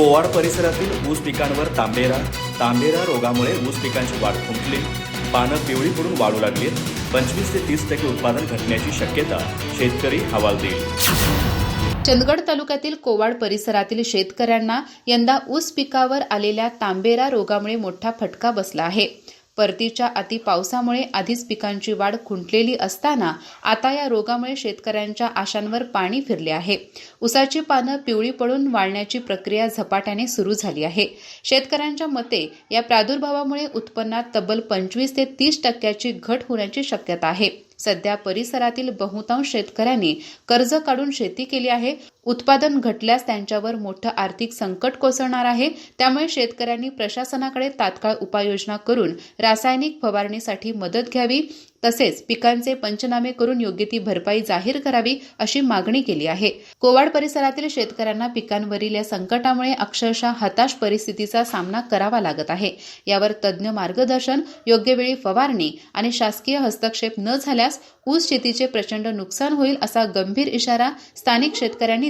कोवाड परिसरातील ऊस पिकांवर तांबेरा तांबेरा रोगामुळे ऊस पिकांची वाढ खुंटली. पानं पिवळी पडून वाढू लागली पंचवीस ते तीस टक्के उत्पादन घटण्याची शक्यता शेतकरी हवालदिल चंदगड तालुक्यातील कोवाड परिसरातील शेतकऱ्यांना यंदा ऊस पिकावर आलेल्या तांबेरा रोगामुळे मोठा फटका बसला आहे. परतीच्या अति पावसामुळे आधीच पिकांची वाढ खुंटलेली असताना आता या रोगामुळे शेतकऱ्यांच्या आशांवर पाणी फिरले आहे. उसाची पानं पिवळी पडून वाळण्याची प्रक्रिया झपाट्याने सुरू झाली आहे. शेतकऱ्यांच्या मते या प्रादुर्भावामुळे उत्पन्नात तब्बल पंचवीस ते तीस टक्क्याची घट होण्याची शक्यता आहे. सध्या परिसरातील बहुतांश शेतकऱ्यांनी कर्ज काढून शेती केली आहे. उत्पादन घटल्यास त्यांच्यावर मोठं आर्थिक संकट कोसळणार आहे. त्यामुळे शेतकऱ्यांनी प्रशासनाकडे तात्काळ उपाययोजना करून रासायनिक फवारणीसाठी मदत घ्यावी. तसेच पिकांचे पंचनामे करून योग्य ती भरपाई जाहीर करावी अशी मागणी केली आहे. कोवाड परिसरातील शेतकऱ्यांना पिकांवरील या संकटामुळे अक्षरशः हताश परिस्थितीचा सामना करावा लागत आहे. यावर तज्ज्ञ मार्गदर्शन योग्य वेळी फवारणी आणि शासकीय हस्तक्षेप न झाल्यास ऊस शेतीचे प्रचंड नुकसान होईल असा गंभीर इशारा स्थानिक शेतकऱ्यांनी